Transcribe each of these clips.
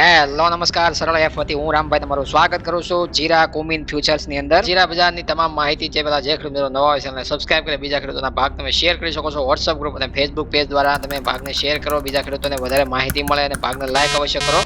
Hello, નમસ્કાર, સરળ F વતી હું રામભાઈ તમારું સ્વાગત કરું છું જીરા કુમિન ફ્યુચર્સની અંદર. જીરા બજારની તમામ માહિતી જે પેલા જે ખેડૂત નવા હોય છે સબસ્ક્રાઇબ કરી, બીજા ખેડૂતોના ભાગ તમે શેર કરી શકો છો. વોટ્સઅપ ગ્રુપ અને ફેસબુક પેજ દ્વારા તમે ભાગને શેર કરો. બીજા ખેડૂતોને વધારે માહિતી મળે અને ભાગને લાઈક અવશ્ય કરો.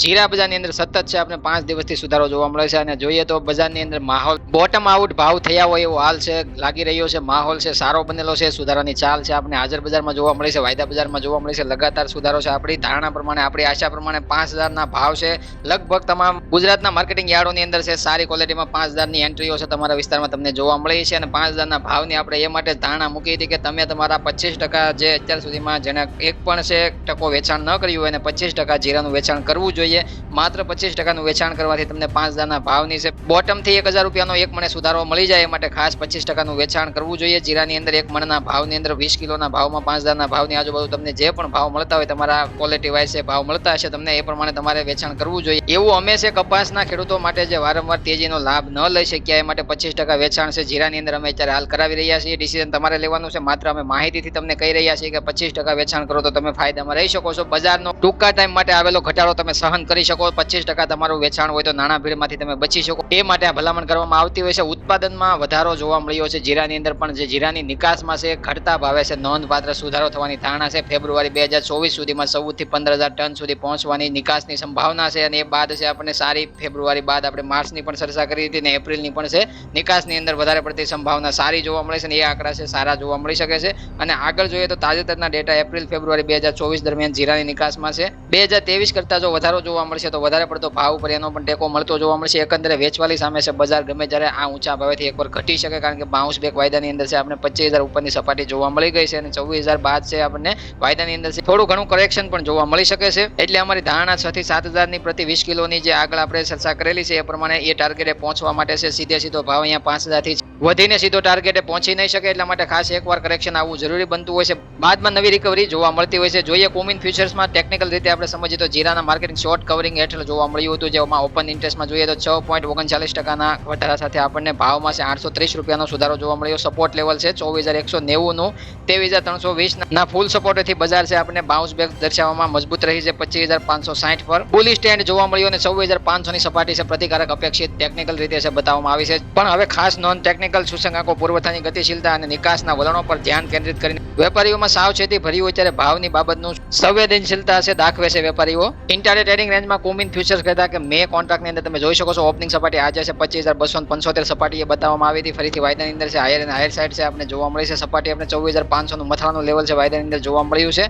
જીરા બજારની અંદર સતત છે. આપણે પાંચ દિવસથી સુધારો જોવા મળે છે. અને જોઈએ તો બજારની અંદર માહોલ બોટમ આઉટ ભાવ થયા હોય એવો હાલ છે, લાગી રહ્યો છે. માહોલ છે, સારો બનેલો છે. સુધારાની ચાલ છે. આપણે હાજર બજારમાં જોવા મળે છે. વાયદા બજારમાં જોવા મળે છે. લગાતાર સુધારો છે. આપણી ધારણા પ્રમાણે, આપણી આશા પ્રમાણે પાંચ હજારના ભાવ છે. લગભગ તમામ ગુજરાતના માર્કેટિંગ યાર્ડોની અંદર છે. સારી ક્વોલિટીમાં પાંચ હજારની એન્ટ્રીઓ છે તમારા વિસ્તારમાં તમને જોવા મળી છે. અને પાંચ હજારના ભાવની આપણે એ માટે ધારણા મૂકી હતી કે તમે તમારા પચીસ ટકા જે અત્યાર સુધીમાં જેને એક પણ છે, ટકો વેચાણ ન કર્યું હોય અને પચીસ ટકા જીરાનું વેચાણ કરવું જોઈએ. Yeah. માત્ર પચીસ ટકાનું વેચાણ કરવાથી તમને પાંચ હજારના ભાવની છે. બોટમથી એક હજાર રૂપિયાનો એક મણે સુધારો મળી જાય એ માટે ખાસ પચીસ ટકાનું વેચાણ કરવું જોઈએ. જીરાની અંદર એક મણના ભાવની અંદર વીસ કિલોના ભાવમાં પાંચ હજારના ભાવની આજુબાજુ તમને જે પણ ભાવ મળતા હોય તમારા ક્વોલિટી વાઇઝ ભાવ મળતા હશે તમને એ પ્રમાણે તમારે વેચાણ કરવું જોઈએ. એવું અમે છે કપાસના ખેડૂતો માટે જે વારંવાર તેજીનો લાભ ન લઈ શક્યા એ માટે પચીસ ટકા વેચાણ છે. જીરાની અંદર અમે અત્યારે હાલ કરાવી રહ્યા છીએ. ડિસિઝન તમારે લેવાનું છે. માત્ર અમે માહિતીથી તમને કહી રહ્યા છીએ કે પચીસ ટકા વેચાણ કરો તો તમે ફાયદામાં રહી શકો છો. બજારનો ટૂંકા ટાઈમ માટે આવેલો ઘટાડો તમે સહન કરી શકો પચીસ ટકા તમારું વેચાણ હોય તો નાણાં ભીડમાંથી તમે બચી શકો. એ માટે આ ભલામણ કરવામાં આવતી હોય છે. ઉત્પાદનમાં વધારો જોવા મળ્યો છે. જીરાની અંદર પણ જે જીરાની નિકાસમાં છે, ઘટતા ભાવે છે. નોંધપાત્ર સુધારો થવાની ધારણા છે. ફેબ્રુઆરી બે હજાર ચોવીસ સુધીમાં ચૌદથી પંદર હજાર ટન સુધી પહોંચવાની નિકાસની સંભાવના છે અને એ બાદ છે આપણને સારી ફેબ્રુઆરી બાદ આપણે માર્ચની પણ ચર્ચા કરી હતી અને એપ્રિલની પણ છે. નિકાસની અંદર વધારે પડતી સંભાવના સારી જોવા મળે છે અને એ આંકડા છે સારા જોવા મળી શકે છે. અને આગળ જોઈએ તો તાજેતરના ડેટા એપ્રિલ, ફેબ્રુઆરી બે હજાર ચોવીસ દરમિયાન જીરાની નિકાસમાં છે. બે હજાર ત્રેવીસ કરતાં જો વધારો જોવા મળશે તો વધારે પડતો ભાવ ઉપર એનો પણ ટેકો મળતો જોવા મળશે. એકંદરે વેચવાલી સામે છે બજાર ગમે જ્યારે આ ઊંચા ભાવેથી એકવાર ઘટી શકે કારણ કે બાઉન્સ બેક વાયદાની અંદર છે આપણે પચીસ હજાર ઉપરની સપાટી જોવા મળી ગઈ છે અને ચોવીસ હજાર બાદ છે આપણને વાયદાની અંદર છે થોડું ઘણું કરેક્શન પણ જોવા મળી શકે છે. એટલે અમારી ધારણા છ થી સાત હજારની પ્રતિ વીસ કિલોની જે આગળ આપણે ચર્ચા કરેલી છે એ પ્રમાણે એ ટાર્ગેટે પહોંચવા માટે છે. સીધે સીધો ભાવ અહીંયા પાંચ હજારથી વધીને સીધો ટાર્ગેટે પહોંચી નહીં શકે એટલા માટે ખાસ એકવાર કરેક્શન આવવું જરૂરી બનતું હોય છે. બાદમાં નવી રિકવરી જોવા મળતી હોય છે. જોઈએ કોમિન ફ્યુચર્સમાં ટેકનિકલ રીતે આપણે સમજીએ તો જીરાના માર્કેટિંગ શોર્ટ કવરિંગ હેઠળ જોવા મળ્યું હતું. જેમાં ઓપન ઇન્ટરેસ્ટમાં જોઈએ તો છ પોઈન્ટ ઓગણચાલીસ ટકાના વધારા સાથે આપણને ભાવમાં છે આઠસો ત્રીસ રૂપિયાનો સુધારો જોવા મળ્યો. સપોર્ટ લેવલ છે ચોવીસ હજાર એકસો નેવુંનું. ત્રેવીસ હજાર ત્રણસો વીસના. ફૂલ સપોર્ટથી બજાર છે આપણને બાઉન્સ બેક દર્શાવવામાં મજબૂત રહી છે પચીસ હજાર પાંચસો સાઠ પર. બુલી સ્ટેન્ડ જોવા મળ્યું અને ચોવીસ હજાર પાંચસોની સપાટી છે. પ્રતિકારક અપેક્ષિત ટેકનિકલ રીતે છે, બતાવવામાં આવી છે. પણ હવે ખાસ નોન ટેકનિકલ સૂચકાંકો પુરવઠાની ગતિશીલતા અને નિકાસના વલણો પર ધ્યાન કેન્દ્રિત કરીને વેપારીઓમાં સાવચેતી ભરી હોય ત્યારે ભાવની બાબતનું સંવેદનશીલતા છે દાખવે છે વેપારીઓ. ઇન્ટરડે ટ્રેડિંગ રેન્જમાં કોમિન ફ્યુચર્સ કહેતા કે મે કોન્ટ્રાક્ટની અંદર તમે જોઈ શકો છો ઓપનિંગ સપાટી આજે છે પચીસ હજાર બસો પંચોતેર સપાટીએ બતાવવામાં આવી હતી. ફરીથી વાયદાની અંદર છે હાયર અને હાયર સાઇડ છે, આપણે જોવા મળી છે, સપાટી આપણે ચોવીસ હજાર પાંચસોનું મથાળાનું લેવલ છે, વાયદાની અંદર જોવા મળ્યું છે.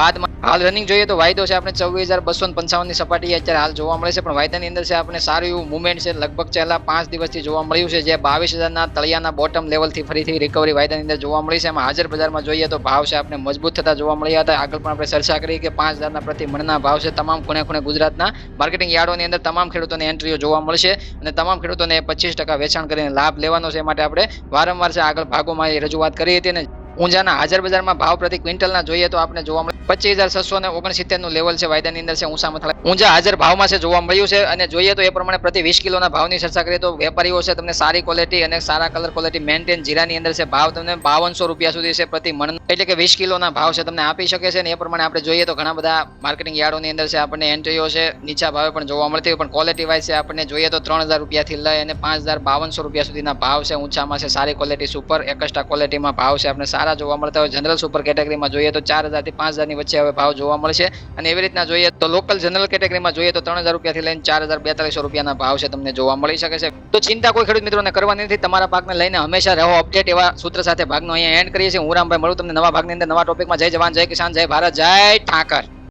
બાદમાં હાલ રનિંગ જોઈએ તો વાયદો છે આપણે ચોવીસ હજાર બસો પંચાવનની સપાટી અત્યારે હાલ જોવા મળે છે. પણ વાયદાની અંદર છે આપણે સારું એવું મુવમેન્ટ છે. લગભગ છેલ્લા પાંચ દિવસથી જોવા મળ્યું છે જે બાવીસ હજારના તળિયાના બોટમ લેવલથી ફરીથી રિકવરી વાયદાની અંદર જોવા મળી છે. એમાં હાજર બજારમાં જોઈએ તો ભાવ છે આપણે મજબૂત થતા જોવા મળ્યા હતા. આગળ પણ આપણે ચર્ચા કરી કે પાંચ હજારના પ્રતિ મણના ભાવ છે. તમામ ખૂણે ખૂણે ગુજરાતના માર્કેટિંગ યાર્ડોની અંદર તમામ ખેડૂતોને એન્ટ્રીઓ જોવા મળશે અને તમામ ખેડૂતોને પચીસ ટકા વેચાણ કરીને લાભ લેવાનો છે. માટે આપણે વારંવાર છે આગળ ભાગોમાં એ રજૂઆત કરી હતી અને ઊંઝાના હાજર બજારમાં ભાવ પ્રતિ ક્વિન્ટલના જોઈએ તો આપણે જોવા મળે. પચીસ હજાર છસો ને ઓગણસિત્તેરનું લેવલ છે. વાયદાની અંદર છે ઊંચા મથાળા ઊંઝા હાજર ભાવમાં છે જોવા મળ્યું છે અને જોઈએ તો એ પ્રમાણે પ્રતિ વીસ કિલોના ભાવની ચર્ચા કરીએ તો વેપારીઓ છે તમને સારી ક્વોલિટી અને સારા કલર ક્વોલિટી મેન્ટેન જીરાની અંદર છે. ભાવ તમને બાવનસો રૂપિયા સુધી છે પ્રતિ મણ. એટલે કે વીસ કિલોના ભાવ છે તમને આપી શકે છે અને એ પ્રમાણે આપણે જોઈએ તો ઘણા બધા માર્કેટિંગ યાર્ડોની અંદર છે આપણને એન્ટ્રીઓ છે, નીચા ભાવે પણ જોવા મળતી હોય, પણ ક્વોલિટી વાઇઝ છે આપણને જોઈએ તો ત્રણ હજાર રૂપિયાથી લઈ અને પાંચ હજાર બાવનસો રૂપિયા સુધીના ભાવ છે. ઊંચામાં છે, સારી ક્વોલિટી સુપર એકસ્ટ્રા ક્વોલિટીમાં ભાવ છે. આપણે સારા જોવા મળતા હોય. જનરલ સુપર કેટેગરીમાં જોઈએ તો ચાર હજારથી પાંચ હજારની વચ્ચે હવે ભાવ જોવા મળશે. અને એવી રીતના જોઈએ તો લોકલ જનરલ કેટેગરીમાં જોઈએ તો ત્રણ હજાર રૂપિયાથી લઈને ચાર હજાર બેતાલીસો રૂપિયાના ભાવ છે તમને જોવા મળી શકે છે. તો ચિંતા કોઈ ખેડૂત મિત્રોને કરવાની નથી. તમારા પાકને લઈને હંમેશા રહો અપડેટ એવા સૂત્ર સાથે ભાગનો અહીંયા એન્ડ કરીએ છીએ. હું રામભાઈ મળું તમને નવા ભાગની અંદર નવા ટોપિકમાં જય જવાન, જય કિસાન, જય ભારત, જય ઠાકર.